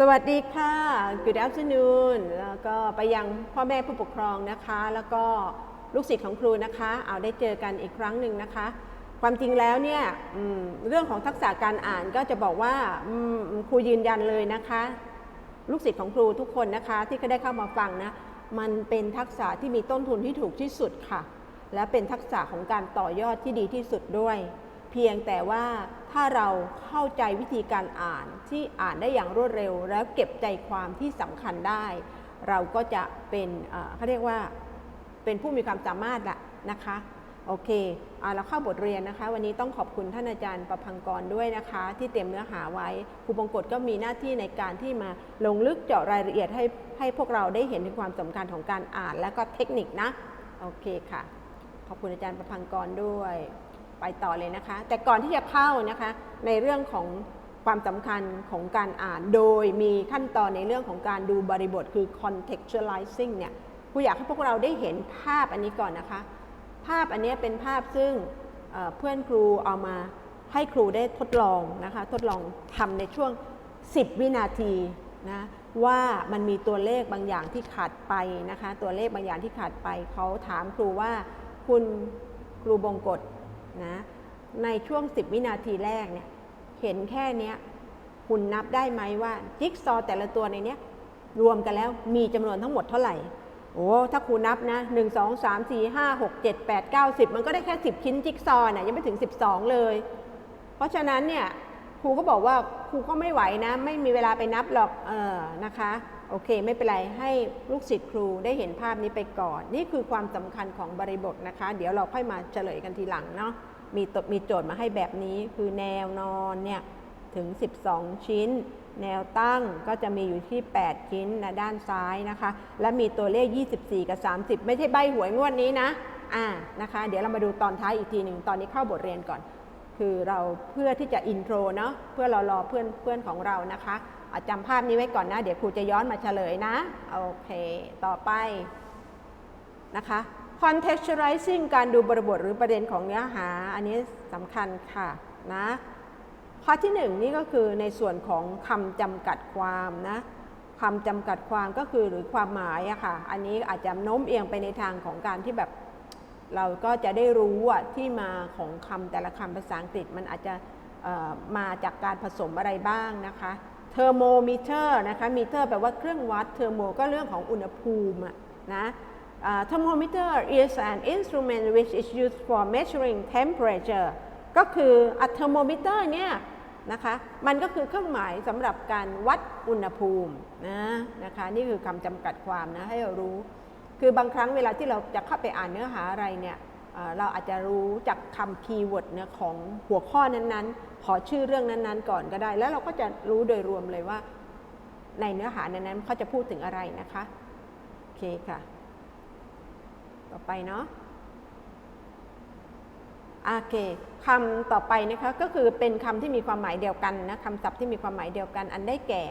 สวัสดีค่ะ Good afternoon แล้วก็ไปยังพ่อแม่ผู้ปกครองนะคะ แล้วก็ลูกศิษย์ของครูนะคะ เอาได้เจอกันอีกครั้งหนึ่งนะคะ ความจริงแล้วเนี่ยเรื่องของทักษะการอ่านก็จะบอกว่าครูยืนยันเลยนะคะ ลูกศิษย์ของครูทุกคนนะคะ ที่เขาได้เข้ามาฟังนะ มันเป็นทักษะที่มีต้นทุนที่ถูกที่สุดค่ะ และเป็นทักษะของการต่อยอดที่ดีที่สุดด้วย เพียงแต่ว่า ถ้าเราเข้าใจวิธีการอ่านที่อ่านได้อย่างรวดเร็ว แล้วเก็บใจความที่สำคัญได้ เราก็จะเป็นเขาเรียกว่าเป็นผู้มีความสามารถละนะคะโอเคอเราเข้าบทเรียนนะคะ วันนี้ต้องขอบคุณท่านอาจารย์ประพังกรด้วยนะคะ ที่เตรียมเนื้อหาไว้ครูบงกฎก็มีหน้าที่ในการที่มาลงลึกเจาะรายละเอียดให้ให้พวกเราได้เห็นถึงความสำคัญของการอ่านและก็เทคนิคนะ โอเคค่ะ ขอบคุณอาจารย์ประพังกรด้วย ไปต่อเลยนะคะ แต่ก่อนที่จะเข้านะคะในเรื่องของความสำคัญของการอ่าน โดยมีขั้นตอนในเรื่องของการดูบริบทคือ contextualizing เนี่ยครูอยากให้พวกเราได้เห็นภาพอันนี้ก่อนนะคะ ภาพอันนี้เป็นภาพซึ่งเเพื่อนครูเอามาให้ครูได้ทดลองนะคะ ทดลองทำในช่วง 10 วินาทีนะว่ามันมีตัวเลขบางอย่างที่ขาดไปนะคะ ตัวเลขบางอย่างที่ขาดไป เขาถามครูว่าคุณครูบงกฎ นะในช่วง 10 วินาทีแรกเนี่ยเห็นแค่นี้คุณนับได้ไหมว่าจิ๊กซอว์แต่ละตัวในนี้รวมกันแล้วมีจำนวนทั้งหมดเท่าไหร่โอ้ถ้าครูนับนะ1 2 3 4 5 6 7 8 9 10มันก็ได้แค่10ชิ้นจิ๊กซอว์น่ะยังไม่ถึง12เลย เพราะฉะนั้นเนี่ยครูก็บอกว่าครูก็ไม่ไหวนะ ไม่มีเวลาไปนับหรอกเออนะคะ โอเค ไม่เป็นไรให้ลูกศิษย์ครูได้เห็นภาพนี้ไปก่อน นี่คือความสำคัญของบริบทนะคะ เดี๋ยวเราค่อยมาเฉลยกันทีหลังเนาะมีตมีโจทย์มาให้แบบนี้คือแนวนอนเนี่ยถึง 12 ชิ้น แนวตั้งก็จะมีอยู่ที่ 8 ชิ้นนะด้านซ้ายนะคะ และมีตัวเลข 24 กับ 30 ไม่ใช่ใบหวยงวดนี้นะอ่านะคะ เดี๋ยวเรามาดูตอนท้ายอีกทีหนึ่งตอนนี้เข้าบทเรียนก่อน คือเราเพื่อที่จะอินโทรเนาะเพื่อเรารอเพื่อนเพื่อนของเรานะคะ จำภาพนี้ไว้ก่อนนะ เดี๋ยวครูจะย้อนมาเฉลยนะ โอเค ต่อไปนะคะ contextualizing การดูบริบทหรือประเด็นของเนื้อหา อันนี้สำคัญค่ะนะข้อที่หนึ่งนี่ก็คือในส่วนของคำจำกัดความนะคำจำกัดความก็คือหรือความหมายอะค่ะ อันนี้อาจจะโน้มเอียงไปในทางของการที่แบบ เราก็จะได้รู้อะที่มาของคำแต่ละคำภาษาอังกฤษมันอาจจะมาจากการผสมอะไรบ้างนะคะ เทอร์โมมิเตอร์นะคะมิเตอร์แปลว่าเครื่องวัดเทอร์โมก็เรื่องของอุณหภูมิอะนะ Uh, thermometer is an instrument which is used for measuring temperature ก็คืออะเทอร์โมมิเตอร์เนี่ยนะคะมันก็คือเครื่องหมายสำหรับการวัดอุณหภูมินะนะคะนี่คือคำจำกัดความนะให้เรารู้ คือบางครั้งเวลาที่เราจะเข้าไปอ่านเนื้อหาอะไรเนี่ยเราอาจจะรู้จากคำคีย์เวิร์ดเนี่ยของหัวข้อนั้นๆ ขอชื่อเรื่องนั้นๆ ก่อนก็ได้ แล้วเราก็จะรู้โดยรวมเลยว่า ในเนื้อหานั้นๆเขาจะพูดถึงอะไรนะคะโอเคค่ะ ต่อไปเนาะโอเคคำต่อไปนะคะก็คือเป็นคำที่มีความหมายเดียวกันนะคำศัพท์ที่มีความหมายเดียวกัน อันได้แก่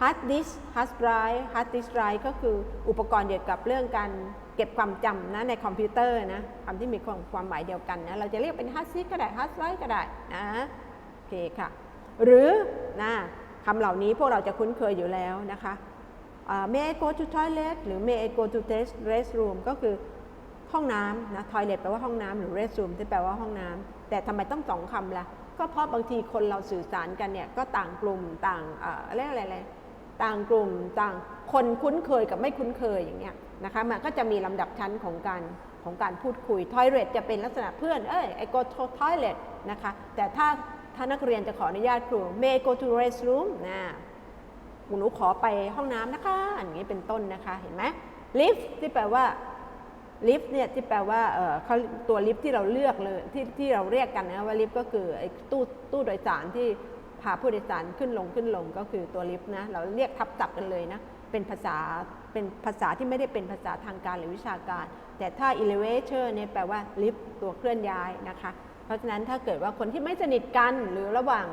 hard disk hard drive hard disk drive ก็คืออุปกรณ์เกี่ยวกับเรื่องการเก็บความจำนะในคอมพิวเตอร์นะคำที่มีความความหมายเดียวกันนะเราจะเรียกเป็น hard disk ก็ได้ hard drive ก็ได้นะ เคค่ะ หรือนะคำเหล่านี้พวกเราจะคุ้นเคยอยู่แล้วนะคะอ่า may I go to toilet หรือ may I go to test restroom ก็คือห้องน้ำนะ toilet แปลว่าห้องน้ำหรือ restroom ที่แปลว่าห้องน้ำแต่ทำไมต้องสองคำละ่ะ ก็เพราะบางทีคนเราสื่อสารกันเนี่ย ก็ต่างกลุ่มต่างเอ่อเรียกอะไรอะไรต่างกลุ่มต่างคนคุ้นเคยกับไม่คุ้นเคยอย่างเงี้ยนะคะมันก็จะมีลำดับชั้นของการของการพูดคุย toilet จะเป็นลักษณะเพื่อน เอ้ย I go to toilet นะคะ แต่ถ้า ถ้านักเรียนจะขออนุญาตครู may go to restroom นะหนูขอไปห้องน้ำนะคะอย่างนี้เป็นต้นนะคะ เห็นไหม lift ที่แปลว่าลิฟต์เนี่ยที่แปลว่าเออเขาตัวลิฟต์ที่เราเลือกเลยที่ที่เราเรียกกันนะว่าลิฟต์ก็คือไอ้ตู้ตู้โดยสารที่พาผู้โดยสารขึ้นลงขึ้นลงก็คือตัวลิฟต์นะ เราเรียกทับศัพท์กันเลยนะ เป็นภาษาเป็นภาษาที่ไม่ได้เป็นภาษาทางการหรือวิชาการ แต่ถ้า elevator เนี่ยแปลว่าลิฟต์ตัวเคลื่อนย้ายนะคะ ราะฉะนั้นถ้าเกิดว่าคนที่ไม่สนิทกันหรือระหว่าง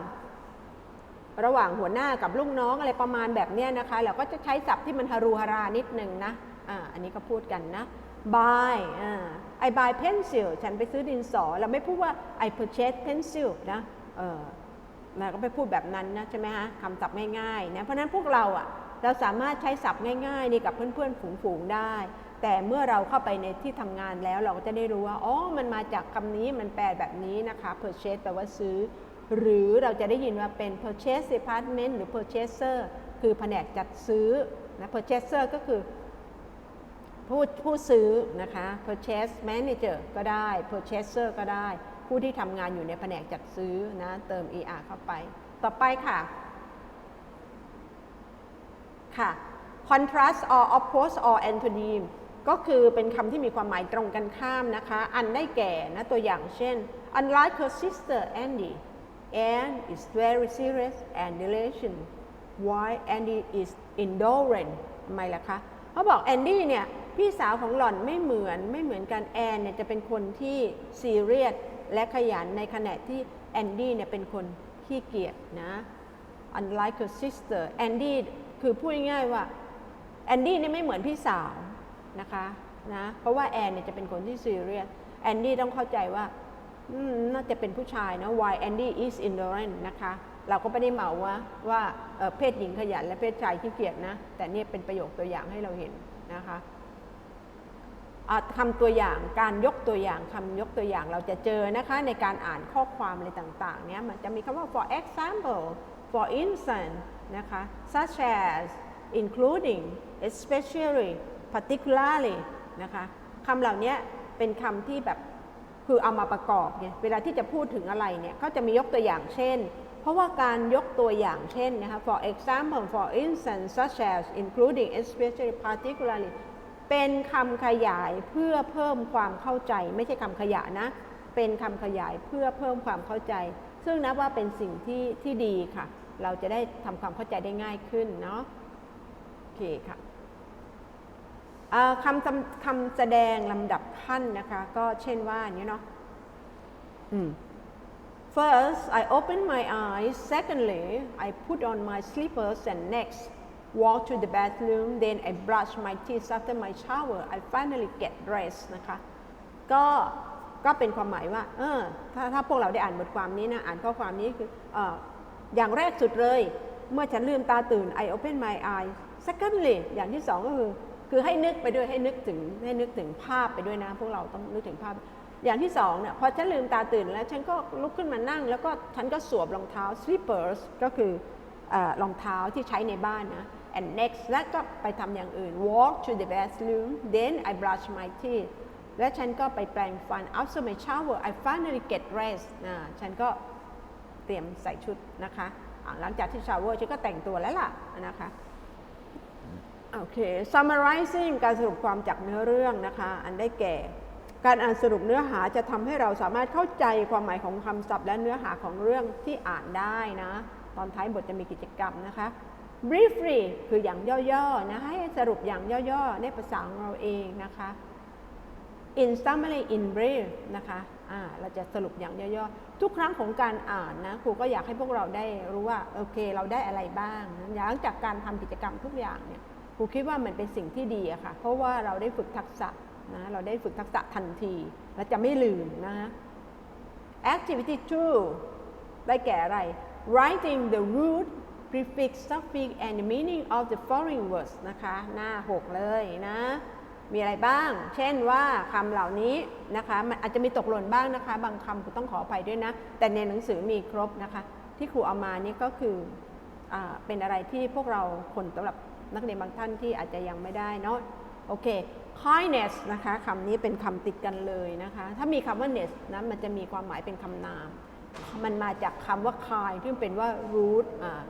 ระหว่างหัวหน้ากับลูกน้องอะไรประมาณแบบนี้นะคะ เราก็จะใช้ศัพท์ที่มันฮารูฮารานิดนึงนะอ่าอันนี้ก็พูดกันนะ buy อ่า I buy pencil ฉันไปซื้อดินสอ เราไม่พูดว่า I purchase pencil นะเออนะก็ไปพูดแบบนั้นนะใช่ไหมฮะคำศัพท์ง่ายๆนะเพราะฉะนั้นพวกเราอะเราสามารถใช้ศัพท์ง่ายๆนี่กับเพื่อนๆฝูงๆได้ แต่เมื่อเราเข้าไปในที่ทำงานแล้วเราก็จะได้รู้ว่า อ๋อ มันมาจากคำนี้มันแปลแบบนี้นะคะ purchase แปลว่าซื้อ หรือเราจะได้ยินว่าเป็น purchase department หรือ purchaser คือแผนกจัดซื้อนะ purchaser ก็คือผู้ผู้ซื้อนะคะ purchase manager ก็ได้ purchaser ก็ได้ ผู้ที่ทำงานอยู่ในแผนกจัดซื้อนะ เติม er เข้าไป ต่อไปค่ะ ค่ะ contrast or oppose or antonym ก็คือเป็นคำที่มีความหมายตรงกันข้ามนะคะ อันได้แก่นะตัวอย่างเช่น unlike her sister Andy Anne is very serious and diligent why Andy is indolent ทำไมล่ะคะเขาบอกแอนดี้เนี่ยพี่สาวของหล่อนไม่เหมือนไม่เหมือนกันแอนเนี่ยจะเป็นคนที่ซีเรียสและขยันในขณะที่แอนดี้เนี่ยเป็นคนขี้เกียจนะ unlike her sister แอนดี้คือพูดง่ายๆว่าแอนดี้เนี่ยไม่เหมือนพี่สาว นะคะนะเพราะว่าแอนเนี่ยจะเป็นคนที่ซีเรียสแอนดี้ต้องเข้าใจว่าน่าจะเป็นผู้ชายนะ why Andy is indolent นะคะ เราก็ไม่ได้เหมาว่าว่าเเพศหญิงขยันและเพศชายขี้เกียจนะ แต่นี่เป็นประโยคตัวอย่างให้เราเห็นนะคะอะคำตัวอย่างการยกตัวอย่างคำยกตัวอย่างเราจะเจอนะคะในการอ่านข้อความอะไรต่างๆ เนี้ยมันจะมีคำว่า for example for instance นะคะ such as including especially particularly นะคะคำเหล่านี้เป็นคำที่แบบคือเอามาประกอบไงเวลาที่จะพูดถึงอะไรเนี่ยเขาจะมียกตัวอย่างเช่น เพราะว่าการยกตัวอย่างเช่นนะคะ for example for instance such as including especially particularly เป็นคำขยายเพื่อเพิ่มความเข้าใจ ไม่ใช่คำขยะนะ เป็นคำขยายเพื่อเพิ่มความเข้าใจ ซึ่งนับว่าเป็นสิ่งที่ที่ดีค่ะ เราจะได้ทำความเข้าใจได้ง่ายขึ้นเนาะโอเคค่ะ คำจำคำแสดงลำดับขั้นนะคะ ก็เช่นว่านี้เนาะ First I open my eyes Secondly I put on my slippers and next walk to the bathroom then I brush my teeth after my shower I finally get dressed นะคะ ก็ก็เป็นความหมายว่า เออ ถ้าถ้าพวกเราได้อ่านบทความนี้นะ อ่านข้อความนี้คือออย่างแรกสุดเลย เมื่อฉันลืมตาตื่น I open my eyes secondly อย่างที่สองก็คือ คือให้นึกไปด้วยให้นึกถึงให้นึกถึงภาพไปด้วยนะ พวกเราต้องนึกถึงภาพ อย่างที่สองเนี่ยพอฉันลืมตาตื่นแล้วฉันก็ลุกขึ้นมานั่ง แล้วก็ฉันก็สวมรองเท้า slippers ก็คือเออรองเท้าที่ใช้ในบ้านนะ and next แล้วก็ไปทำอย่างอื่น walk to the bathroom then I brush my teeth และฉันก็ไปแปรงฟัน after my shower I finally get dressed นะฉันก็เตรียมใส่ชุดนะคะอะหลังจากที่ชาวเวอร์ฉันก็แต่งตัวแล้วล่ะนะคะ โอเค summarizing การสรุปความจากเนื้อเรื่องนะคะ อันได้แก่ การอ่านสรุปเนื้อหาจะทำให้เราสามารถเข้าใจความหมายของคำศัพท์ และเนื้อหาของเรื่องที่อ่านได้นะ ตอนท้ายบทจะมีกิจกรรมนะคะ briefly คืออย่างย่อๆนะให้สรุปอย่างย่อๆในภาษาของเราเองนะคะ in summary in brief นะคะอ่าเราจะสรุปอย่างย่อๆ ทุกครั้งของการอ่านนะครูก็อยากให้พวกเราได้รู้ว่า โอเค เราได้อะไรบ้าง หลังจากการทำกิจกรรมทุกอย่างเนี่ย ครูคิดว่ามันเป็นสิ่งที่ดีอะค่ะ เพราะว่าเราได้ฝึกทักษะนะเราได้ฝึกทักษะทันที และจะไม่ลืมนะ activity 2ได้แก่อะไร writing the root prefix suffix and the meaning of the following words นะคะ หน้า 6 เลยนะ มีอะไรบ้าง เช่นว่าคำเหล่านี้นะคะ มันอาจจะมีตกหล่นบ้างนะคะ บางคำครูต้องขออภัยด้วยนะ แต่ในหนังสือมีครบนะคะ ที่ครูเอามานี่ก็คืออเป็นอะไรที่พวกเราคนสำหรับ นักเรียนบางท่านที่อาจจะยังไม่ได้เนาะโอเค kindness นะคะคำนี้เป็นคำติดกันเลยนะคะ ถ้ามีคำว่า ness นะมันจะมีความหมายเป็นคำนาม มันมาจากคำว่า kind ที่เป็นว่า root อ่า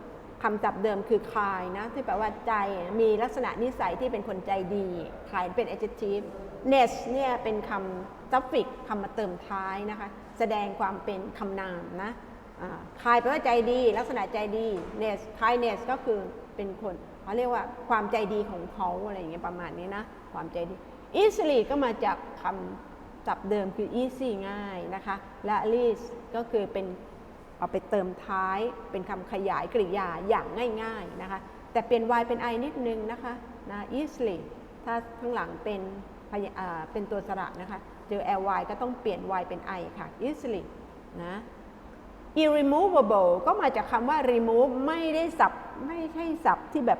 คำจับเดิมคือ kind นะที่แปลว่าใจมีลักษณะนิสัยที่เป็นคนใจดี kind เป็น adjective ness เนี่ยเป็นคำ suffix คำมาเติมท้ายนะคะ แสดงความเป็นคำนามนะอ่า kind แปลว่าใจดี ลักษณะใจดี ness kindness ก็คือเป็นคน เขาเรียกว่าความใจดีของเขาอะไรอย่างเงี้ยประมาณนี้นะ ความใจดี easily ก็มาจากคำศัพท์เดิมคือ easy ง่ายนะคะ และ least ก็คือเป็นเอาไปเติมท้ายเป็นคำขยายกริยาอย่างง่ายๆนะคะ แต่เปลี่ยน y เป็น i นิดนึงนะคะนะ easily ถ้าข้างหลังเป็นเป็นตัวสระนะคะ เจอ ly ก็ต้องเปลี่ยน y เป็น i ค่ะ easily นะ irremovable ก็มาจากคำว่า remove ไม่ได้สับไม่ใช่สับที่แบบ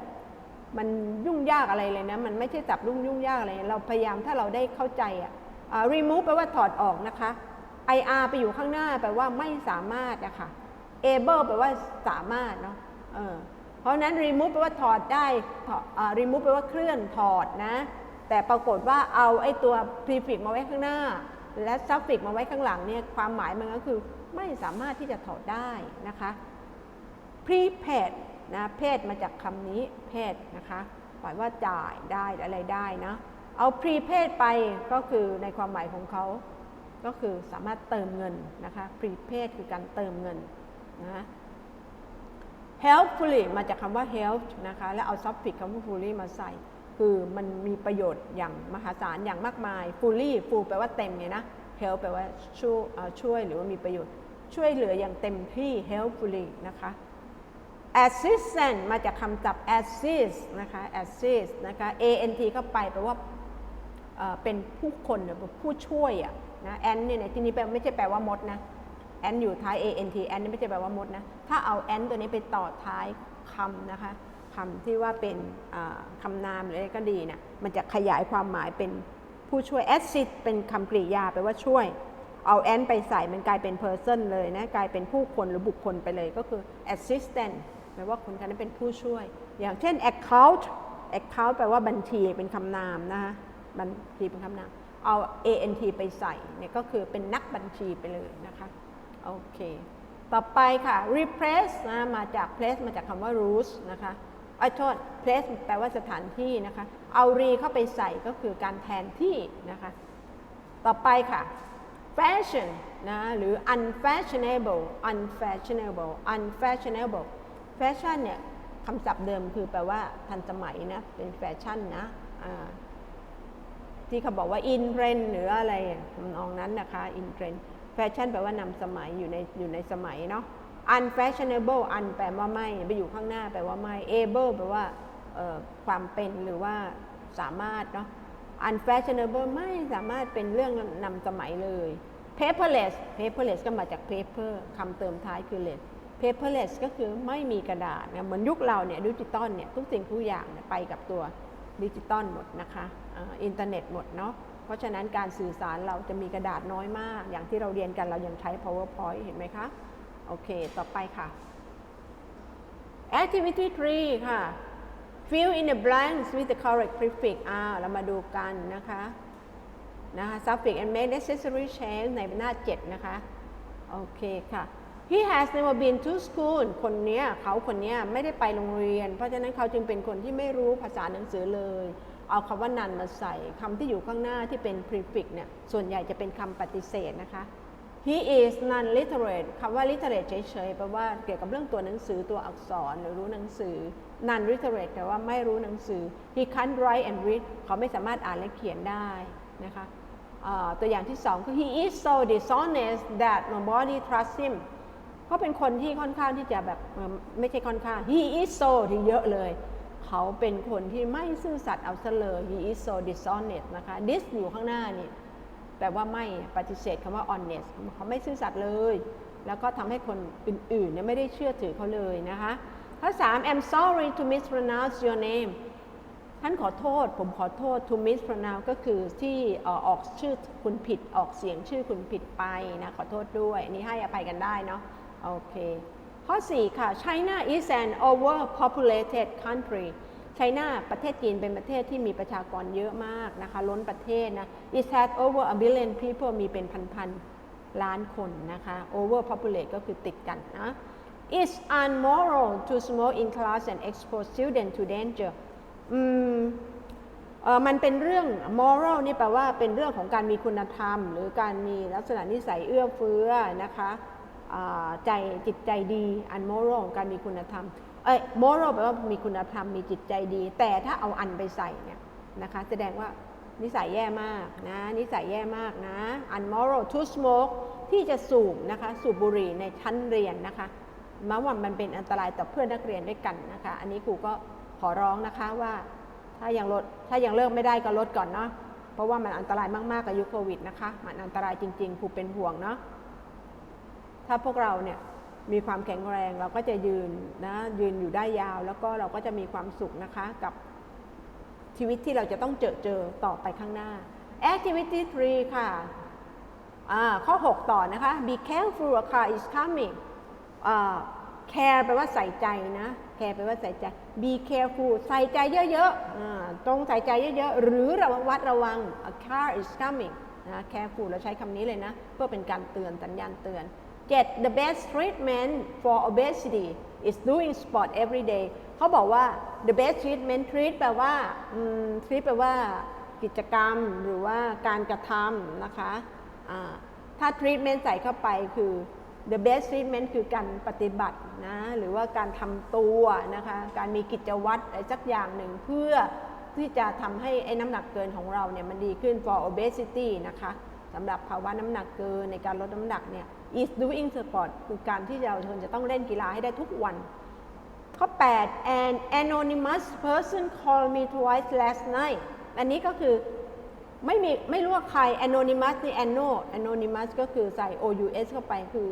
มันยุ่งยากอะไรเลยนะ มันไม่ใช่สับยุ่งยุ่งยากอะไร เราพยายามถ้าเราได้เข้าใจอะ่ะ remove แปลว่าถอดออกนะคะ ir ไปอยู่ข้างหน้าแปลว่าไม่สามารถนะคะ able แปลว่าสามารถเนาะเออเพราะนั้น remove แปลว่าถอดได้ remove แปลว่าเคลื่อนถอดนะ แต่ปรากฏว่าเอาไอ้ตัว prefix มาไว้ข้างหน้า และ suffix มาไว้ข้างหลังเนี่ยความหมายมันก็คือไม่สามารถที่จะถอดได้นะคะ prepaid นะเพศมาจากคำนี้เพศนะคะหมายว่าจ่ายได้อะไรได้นะเอา prepaid ไปก็คือในความหมายของเขา ก็คือสามารถเติมเงินนะคะ prepaid คือการเติมเงินนะ helpfully มาจากคำว่า help นะคะแล้วเอา suffix คำว่า fully มาใส่ คือมันมีประโยชน์อย่างมหาศาลอย่างมากมาย fully full แปลว่าเต็มไงนะ help แปลว่าช่วยช่วยหรือว่ามีประโยชน์ช่วยเหลืออย่างเต็มที่ helpfully นะคะ assistant มาจากคำศัพท์ assist นะคะ assist นะคะ ant เข้าไปแปลว่าเป็นผู้คนหรือผู้ช่วยอะนะ ant เนี่ยในที่นี้แปลไม่ใช่แปลว่ามดนะ ant อยู่ท้าย ant ant นี่ไม่ใช่แปลว่ามดนะ ถ้าเอา ant ตัวนี้ไปต่อท้ายคำนะคะคำที่ว่าเป็นคำนามหรืออะไรก็ดีนี่ยมันจะขยายความหมายเป็นผู้ช่วย assist เป็นคำกริยาแปลว่าช่วยเอา ant ไปใส่มันกลายเป็น person เลยนะ กลายเป็นผู้คนหรือบุคคลไปเลยก็คือ assistant แปลว่าคนคนนั้นเป็นผู้ช่วย อย่างเช่น account account แปลว่าบัญชีเป็นคำนามนะคะบัญชีเป็นคำนามเอา ant ไปใส่เนี่ยก็คือเป็นนักบัญชีไปเลยนะคะโอเค ต่อไปค่ะ replace นะมาจาก place มาจากคำว่า rules นะคะไอ้โทษ place แปลว่าสถานที่นะคะ เอา re เข้าไปใส่ก็คือการแทนที่นะคะ ต่อไปค่ะ fashion นะหรือ unfashionable unfashionable unfashionable fashion เนี่ยคำศัพท์เดิมคือแปลว่าทันสมัยนะเป็นแฟชั่นนะที่เขาบอกว่า in trend หรืออะไรทำนองนั้นนะคะ in trend แฟชั่นแปลว่านำสมัยอยู่ในอยู่ในสมัยเนาะ unfashionable un แปลว่าไม่ไปอยู่ข้างหน้าแปลว่าไม่ able แปลว่าความเป็นหรือว่าสามารถเนาะ unfashionable ไม่สามารถเป็นเรื่องนำสมัยเลย paperless paperless ก็มาจาก paper คำเติมท้ายคือ less paperless ก็คือไม่มีกระดาษนะเหมือนยุคเราเนี่ยดิจิตอลเนี่ยทุกสิ่งทุกอย่างไปกับตัวดิจิตอลหมดนะคะอินเทอร์เน็ตหมดเนาะเพราะฉะนั้นการสื่อสารเราจะมีกระดาษน้อยมาก อย่างที่เราเรียนกันเรายังใช้ powerpoint เห็นไหมคะ โอเค ต่อไปค่ะ activity 3 ค่ะ fill in the blanks with the correct prefix อ่าเรามาดูกันนะคะนะคะ suffix and make necessary change ในหน้า 7 นะคะ โอเคค่ะ he has never been to school คนเนี้ยเขาคนเนี้ยไม่ได้ไปโรงเรียน เพราะฉะนั้นเขาจึงเป็นคนที่ไม่รู้ภาษาหนังสือเลย เอาคำว่านันมาใส่คำที่อยู่ข้างหน้าที่เป็น prefix เนี่ย ส่วนใหญ่จะเป็นคำปฏิเสธนะคะ he is non literate คำว่า literate เฉยๆแปลว่าเกี่ยวกับเรื่องตัวหนังสือตัวอักษรหรือรู้หนังสือ non literate แปลว่าไม่รู้หนังสือ he can't write and read เขาไม่สามารถอ่านและเขียนได้นะคะตัวอย่างที่สองคือ he is so dishonest that nobody trusts him เขาเป็นคนที่ค่อนข้างที่จะแบบไม่ใช่ค่อนข้าง he is so ที่เยอะเลย เขาเป็นคนที่ไม่ซื่อสัตย์เอาซะเลย he is so dishonest นะคะ this อยู่ข้างหน้านี่แปลว่าไม่ปฏิเสธคำว่า honest เขาไม่ซื่อสัตย์เลย แล้วก็ทำให้คนอื่นๆเนี่ยไม่ได้เชื่อถือเขาเลยนะคะข้อ3 I'm sorry to mispronounce your name ท่านขอโทษ ผมขอโทษ to mispronounce ก็คือที่ออกชื่อคุณผิดออกเสียงชื่อคุณผิดไปนะ ขอโทษด้วยนนี่ให้อภัยกันได้เนาะ โอเค ข้อ 4 ค่ะ China is an overpopulated country ไชน่าประเทศจีนเป็นประเทศที่มีประชากรเยอะมากนะคะ ล้นประเทศนะ it has over a billion people มีเป็นพันๆล้านคนนะคะ overpopulate ก็คือติดกันนะ it's unmoral to smoke in class and expose students to danger อืมเออมันเป็นเรื่อง moral นี่แปลว่าเป็นเรื่องของการมีคุณธรรม หรือการมีลักษณะนิสัยเอื้อเฟื้อนะคะ ใจจิตใจดี unmoral ของการมีคุณธรรมเอ้ย moral แปลว่ามีคุณธรรมมีจิตใจดี แต่ถ้าเอาอันไปใส่เนี่ยนะคะแสดงว่านิสัยแย่มากนะนิสัยแย่มากนะ unmoral to smoke ที่จะสูบนะคะสูบบุหรี่ในชั้นเรียนนะคะมาว่ามันเป็นอันตรายต่อเพื่อนนักเรียนด้วยกันนะคะ อันนี้ครูก็ขอร้องนะคะว่าถ้ายังลดถ้ายังเลิกไม่ได้ก็ลดก่อนเนาะเพราะว่ามันอันตรายมากๆกับยุคโควิดนะคะ มันอันตรายจริงๆครูเป็นห่วงเนาะ ถ้าพวกเราเนี่ยมีความแข็งแรงเราก็จะยืนนะยืนอยู่ได้ยาว แล้วก็เราก็จะมีความสุขนะคะกับชีวิตที่เราจะต้องเจอเจอต่อไปข้างหน้า activity 3 ค่ะอ่าข้อ 6 ต่อนะคะ be careful a car is coming อ่า care แปลว่าใส่ใจนะ care แปลว่าใส่ใจ be careful ใส่ใจเยอะๆตรงใส่ใจเยอะๆ หรือระวัดระวัง a car is coming นะ careful เราใช้คำนี้เลยนะ เพื่อเป็นการเตือนสัญญาณเตือน 7 the best treatment for obesity is doing sport every day เขาบอกว่า the best treatment treat แปลว่า treat แปลว่ากิจกรรมหรือว่าการกระทำนะคะอ่าถ้า treatment ใส่เข้าไปคือ the best treatment คือการปฏิบัตินะ หรือว่าการทำตัวนะคะ การมีกิจวัตรอะไรสักอย่างหนึ่งเพื่อที่จะทำให้ไอ้น้ำหนักเกินของเราเนี่ยมันดีขึ้น for obesity นะคะ สำหรับภาวะน้ำหนักเกินในการลดน้ำหนักเนี่ย is doing sport คือการที่เราควรจะต้องเล่นกีฬาให้ได้ทุกวัน ข้อ 8 an anonymous person called me twice last night อันนี้ก็คือไม่มีไม่รู้ว่าใคร anonymous นี่ ano anonymous ก็คือใส่ ous เข้าไปคือ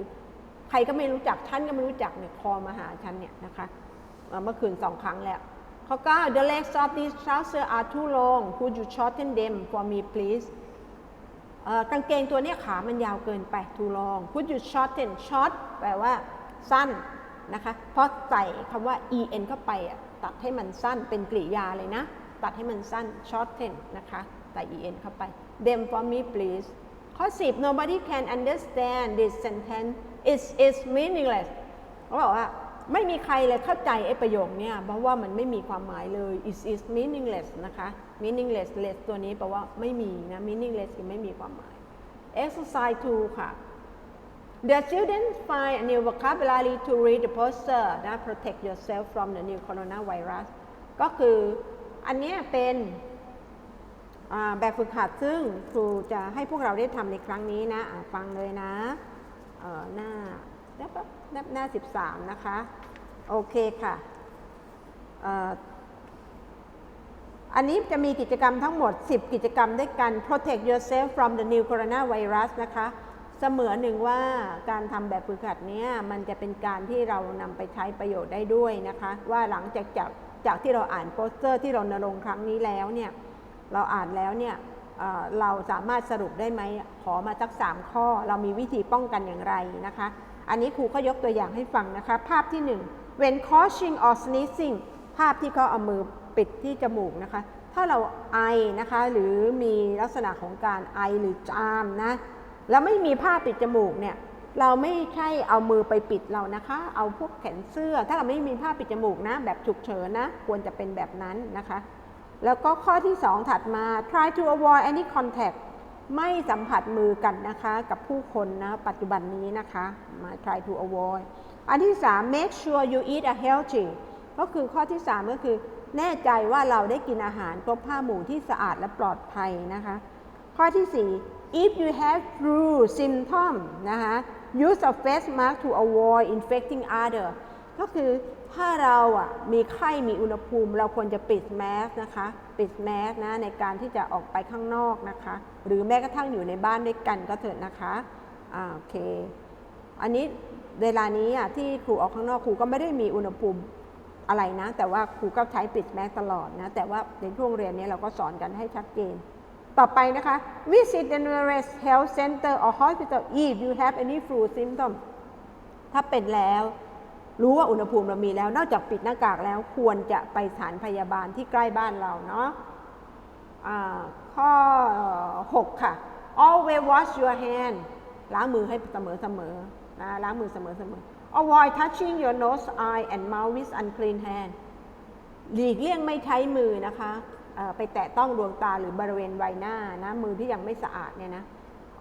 ใครก็ไม่รู้จักฉันก็ไม่รู้จักเนี่ยคอมาหาฉันเนี่ยนะคะเมื่อคืนสองครั้งแล้วเข้อ9 the legs of these trousers are too long could you shorten them for me please กางเกงตัวนี้ขามันยาวเกินไป too long could you shorten short แปลว่าสั้นนะคะเพราะใส่คำว่า en เข้าไปตัดให้มันสั้นเป็นกริยาเลยนะ ตัดให้มันสั้น shorten นะคะใส่ en เข้าไป them for me please ข้อ 10 nobody can understand this sentence it is meaningless เขาบอกว่า ไม่มีใครเลยเข้าใจไอ้ประโยคเนี้ยเพราะว่ามันไม่มีความหมายเลย it is meaningless นะคะ meaningless less ตัวนี้แปลว่าไม่มีนะ meaningless คือไม่มีความหมาย exercise 2 ค่ะ The children find a new vocabulary to read the poster นะ protect yourself from the new coronavirus ก็คืออันนี้เป็นแบบฝึกหัดซึ่งครูจะให้พวกเราได้ทำในครั้งนี้นะะฟังเลยนะหน้า หน้าหน้าหน้า 13 นะคะ โอเคค่ะอันนี้จะมีกิจกรรมทั้งหมด 10 กิจกรรมด้วยกัน protect yourself from the new coronavirus นะคะ เสมือนหนึ่งว่าการทำแบบฝึกหัดเนี้ยมันจะเป็นการที่เรานำไปใช้ประโยชน์ได้ด้วยนะคะ ว่าหลังจากจากจากที่เราอ่านโปสเตอร์ที่เรานรงค์ครั้งนี้แล้วเนี่ย เราอ่านแล้วเนี่ยเเราสามารถสรุปได้ไหมขอมาสัก 3 ข้อ เรามีวิธีป้องกันอย่างไรนะคะ อันนี้ครูก็ยกตัวอย่างให้ฟังนะคะ ภาพที่ 1 when coughing or sneezing ภาพที่เขาเอามือปิดที่จมูกนะคะ ถ้าเราไอนะคะ หรือมีลักษณะของการไอหรือจามนะ แล้วไม่มีผ้าปิดจมูกเนี่ย เราไม่ใช่เอามือไปปิดเรานะคะ เอาพวกแขนเสื้อ ถ้าเราไม่มีผ้าปิดจมูกนะ แบบฉุกเฉินนะ ควรจะเป็นแบบนั้นนะคะ แล้วก็ข้อที่ 2 ถัดมา try to avoid any contact ไม่สัมผัสมือกันนะคะกับผู้คนนะปัจจุบันนี้นะคะมา try to avoid อันที่ 3 make sure you eat a healthy ก็คือข้อที่ 3 ก็คือแน่ใจว่าเราได้กินอาหารครบห้าหมู่ที่สะอาดและปลอดภัยนะคะ ข้อที่ 4 if you have flu symptom นะคะ use a face mask to avoid infecting other ก็คือถ้าเราอะมีไข้มีอุณหภูมิ เราควรจะปิดแมสนะคะ ปิดแมสนะในการที่จะออกไปข้างนอกนะคะ หรือแม้กระทั่งอยู่ในบ้านด้วยกันก็เถิดนะคะอ่าโอเค อันนี้เวลานี้อะที่ครูออกข้างนอกครูก็ไม่ได้มีอุณหภูมิอะไรนะ แต่ว่าครูก็ใช้ปิดแมสตลอดนะ แต่ว่าในช่วงเรียนนี้เราก็สอนกันให้ชัดเจน ต่อไปนะคะ visit the nearest health center or hospital if you have any flu symptom ถ้าเป็นแล้ว รู้ว่าอุณหภูมิเรามีแล้ว นอกจากปิดหน้ากากแล้วควรจะไปสถานพยาบาลที่ใกล้บ้านเราเนาะข้อ 6 ค่ะ always wash your hand ล้างมือให้เสมอเสมอๆนะล้างมือเสมอเสมอ avoid touching your nose eye and mouth with unclean hand หลีกเลี่ยงไม่ใช้มือนะคะไปแตะต้องดวงตาหรือบริเวณใบหน้านะมือที่ยังไม่สะอาดเนี่ยนะ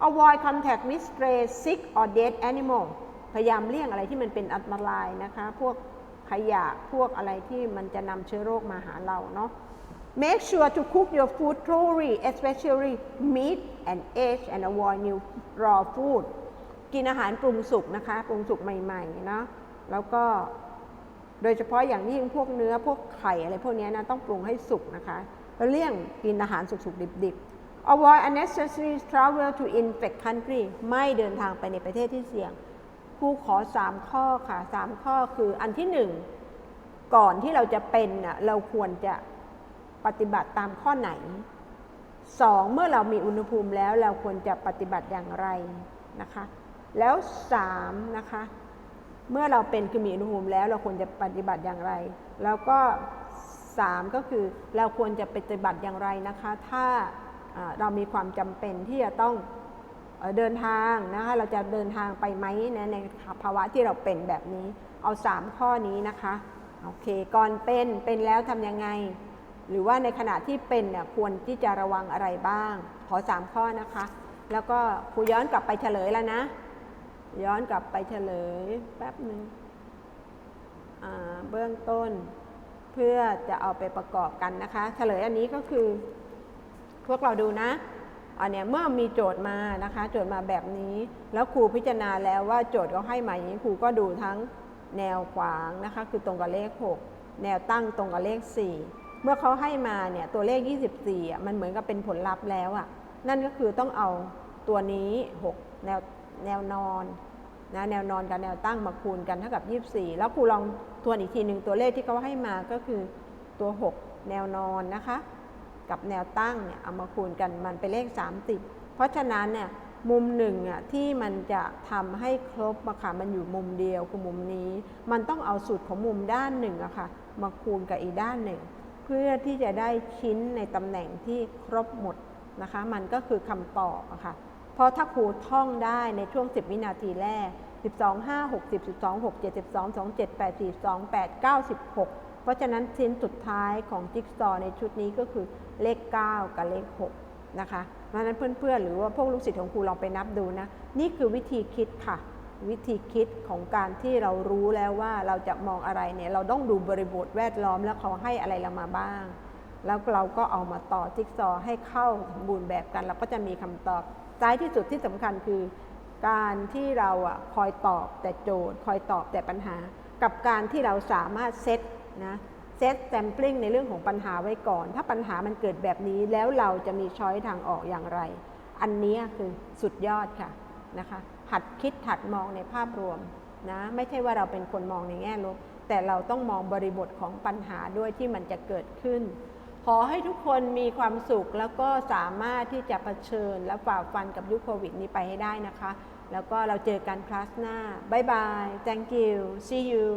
avoid contact with stray sick or dead animal พยายามเลี่ยงอะไรที่มันเป็นอันตรายนะคะ พวกขยะพวกอะไรที่มันจะนำเชื้อโรคมาหาเราเนาะ make sure to cook your food thoroughly especially meat and eggs and avoid new raw food กินอาหารปรุงสุกนะคะ ปรุงสุกใหม่ๆนะแล้วก็โดยเฉพาะอย่างยิ่งพวกเนื้อพวกไข่อะไรพวกนี้นะต้องปรุงให้สุกนะคะแล้วเลี่ยงกินอาหารสุกๆดิบๆ avoid unnecessary travel to infect country ไม่เดินทางไปในประเทศที่เสี่ยง ครูขอ3ข้อค่ะ3ข้อคืออันที่1ก่อนที่เราจะเป็นน่ะเราควรจะปฏิบัติตามข้อไหน2เมื่อเรามีอุณหภูมิแล้วเราควรจะปฏิบัติอย่างไรนะคะ แล้ว3นะคะ เมื่อเราเป็นคือมีอุณหภูมิแล้วเราควรจะปฏิบัติอย่างไร แล้วก็3ก็คือเราควรจะปฏิบัติอย่างไรนะคะ ถ้าเรามีความจำเป็นที่จะต้อง เดินทางนะคะเราจะเดินทางไปไหมในในภาวะที่เราเป็นแบบนี้เอา 3 ข้อนี้นะคะโอเคก่อนเป็นเป็นแล้วทำยังไง หรือว่าในขณะที่เป็นเนี่ยควรที่จะระวังอะไรบ้าง ขอ 3 ข้อนะคะ แล้วก็ครูย้อนกลับไปเฉลยแล้วนะ ย้อนกลับไปเฉลยแป๊บหนึ่งเบื้องต้นเพื่อจะเอาไปประกอบกันนะคะ เฉลยอันนี้ก็คือ พวกเราดูนะ อันเนี้ยเมื่อมีโจทย์มานะคะ โจทย์มาแบบนี้ แล้วครูพิจารณาแล้วว่าโจทย์เขาให้มาอย่างนี้ครูก็ดูทั้งแนวขวางนะคะ คือตรงกับเลข 6 แนวตั้งตรงกับเลข 4 เมื่อเขาให้มาเนี่ยตัวเลข 24อะมันเหมือนกับเป็นผลลัพธ์แล้วอะนั่นก็คือต้องเอาตัวนี้ 6 แนวแนวนอนนะแนวนอนกับแนวตั้งมาคูณกันเท่ากับ 24 แล้วครูลองทวนอีกทีหนึ่งตัวเลขที่เขาให้มาก็คือตัว 6 แนวนอนนะคะ กับแนวตั้งเนี่ยเอามาคูณกันมันเป็นเลข 30 เพราะฉะนั้นเนี่ยมุมหนึ่งอะที่มันจะทำให้ครบอะค่ะมันอยู่มุมเดียวคือมุมนี้ มันต้องเอาสูตรของมุมด้านหนึ่งอะค่ะมาคูณกับอีกด้านหนึ่ง เพื่อที่จะได้ชิ้นในตำแหน่งที่ครบหมดนะคะ มันก็คือคำตอบอะค่ะเพราะถ้าครูท่องได้ในช่วง 10 วินาทีแรก 12 5 60 12 6 7 12 2 7 8 4 2 8 9 16 เพราะฉะนั้นชิ้นสุดท้ายของจิ๊กซอว์ในชุดนี้ก็คือเลข 9 กับเลข 6 นะคะเพราะฉะนั้นเพื่อนๆ หรือว่าพวกลูกศิษย์ของครูลองไปนับดูนะ นี่คือวิธีคิดค่ะ วิธีคิดของการที่เรารู้แล้วว่าเราจะมองอะไรเนี่ยเราต้องดูบริบทแวดล้อมแล้วเขาให้อะไรเรามาบ้าง แล้วเราก็เอามาต่อจิ๊กซอว์ให้เข้าสมบูรณ์แบบกัน เราก็จะมีคำตอบท้ายที่สุดที่สำคัญคือ การที่เราอะคอยตอบแต่โจทย์ คอยตอบแต่ปัญหา กับการที่เราสามารถเซต นะเซตแซมปลิ้งในเรื่องของปัญหาไว้ก่อน ถ้าปัญหามันเกิดแบบนี้แล้วเราจะมีช้อยทางออกอย่างไร อันนี้คือสุดยอดค่ะนะคะหัดคิดหัดมองในภาพรวมนะไม่ใช่ว่าเราเป็นคนมองในแง่ลบแต่เราต้องมองบริบทของปัญหาด้วยที่มันจะเกิดขึ้น ขอให้ทุกคนมีความสุขแล้วก็สามารถที่จะะเผชิญและฝ่าฟันกับยุคโควิดนี้ไปให้ได้นะคะ แล้วก็เราเจอกันคลาสหน้า บ๊ายบาย thank you see you